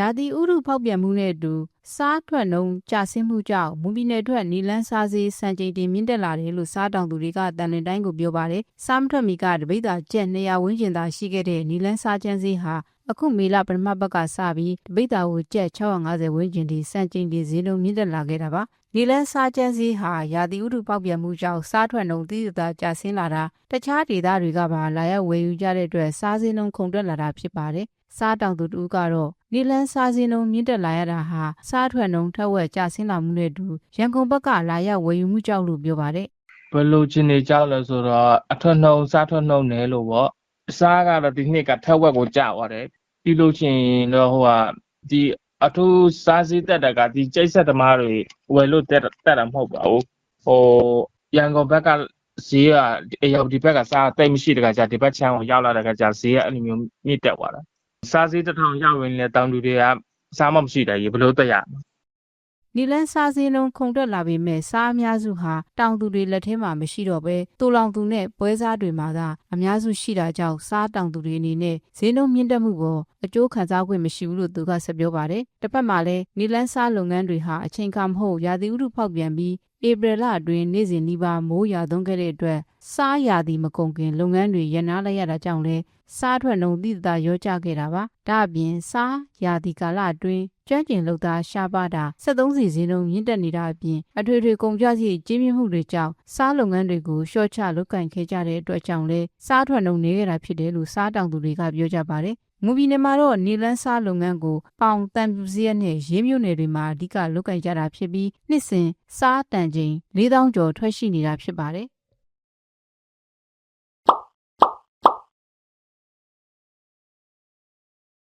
ရာသီဥတုဖောက်ပြန်မှုနဲ့အတူစားထွက်နှုန်းကျဆင်းမှုကြောင့်မွန်ပြည်နယ်ထွက်နီလန်းစားစေးစံချိန်တင်မြင့်တက်လာတယ်လို့စားတောင်သူတွေကတန်လင်တိုင်းကိုပြောပါတယ်။စားမထွက်မီကတပိတ်တာကျက်200ဝန်းကျင်သာရှိခဲ့တဲ့နီလန်းစားချမ်းစေးဟာအခုမေလပထမပတ်ကစပြီးတပိတ်တာကိုကျက်650ဝန်းကျင်ထိစံချိန်တင်ဈေးနှုန်းမြင့်တက်လာခဲ့တာပါ။နီလန်းစားချမ်းစေးဟာရာသီဥတုပေါက်ပြန်မှုကြောင့်စားထွက်နှုန်းသိသိသာကျဆင်းလာတာတခြားဒေသတွေကပါလာရောက်ဝယ်ယူကြတဲ့အတွက်စားစင်းနှုန်းခုန်တက်လာတာဖြစ်ပါတယ်။ စားတောင်သူတူကတော့နီလန်းစားစင်းနှုန်းမြင့်တက်လာရတာဟာစားထွက်နှုန်းထက်ဝက်ကျဆင်းလာမှုနဲ့အတူရန်ကုန်ဘက်ကလာရောက်ဝယ်ယူမှုကြောင့်လို့ပြောပါတယ်ဘယ်လိုချင်းနေကြောက်လဲဆိုတော့အထွတ်နှုံစားထွတ်နှုံနေလို့ပေါ့စားကတော့ဒီနှစ်ကထက်ဝက်ကိုကြာသွားတယ်ပြီးလို့ချင်းတော့ဟိုဟာဒီအထူးစားစည်းတက်တာကဒီကျိတ်ဆက်သမားတွေဝယ်လို့တက်တက်တာမဟုတ်ပါဘူးဟိုရန်ကုန်ဘက်ကဈေးကအရောက်ဒီဘက်ကစားတိတ်မရှိတကကြာဒီဘက်ချမ်းကိုရောက်လာတဲ့ကကြာဈေးကအဲ့လိုမျိုးမြင့်တက်သွားတာ စားစည်းတစ်ထောင်ရောက်ရင်လည်းတောင်သူတွေကစားမမရှိတယ်ရေဘယ်လို့တက်ရမလဲ။နီလန်းစားစင်းနှုန်းခုန်တက်လာပေမဲ့စားအများစုဟာတောင်သူတွေလက်ထဲမှာမရှိတော့ဘဲတူလောင်သူနဲ့ပွဲစားတွေမှာသာအများစုရှိတာကြောင့်စားတောင်သူတွေအနေနဲ့ဈေးနှုန်းမြင့်တက်မှုကိုအကျိုးခံစား권မရှိဘူးလို့သူကဆက်ပြောပါတယ်။တစ်ဖက်မှာလည်းနီလန်းစားလုပ်ငန်းတွေဟာအချိန်အခါမဟုတ်ရာသီဥတုဖောက်ပြန်ပြီး ဧပြီလအတွင်းနေ့စဉ်နီးပါးမိုးရွာသွန်းခဲ့တဲ့အတွက်စားရာသီမကုန်ခင်လုပ်ငန်းတွေရပ်နားလိုက်ရတာကြောင့်လဲစားထွက်နှုန်းတိတရောကျခဲ့တာပါဒါအပြင်စားရာသီကာလအတွင်းကျွမ်းကျင်လုပ်သားရှားပါတာ73စီစင်းလုံးမြင့်တက်နေတာအပြင်အထွေထွေကုန်ကြစည်ကြီးမြင့်မှုတွေကြောင့်စားလုပ်ငန်းတွေကိုရှော့ချလုပ်ကင်ခဲ့ကြတဲ့အတွက်ကြောင့်လဲစားထွက်နှုန်းနေခဲ့တာဖြစ်တယ်လို့စားတောင်သူတွေကပြောကြပါတယ် မူပြည်နယ်မှာတော့နေလန်းစားလုပ်ငန်းကိုပေါင်တန်ပြူစရက်နဲ့ရေးမြို့နယ်တွေမှာအဓိကလုပ်ကင်ကြတာဖြစ်ပြီးနှစ်စဉ်စားတန်ချိန်4000ကျော်ထွက်ရှိနေတာဖြစ်ပါတယ်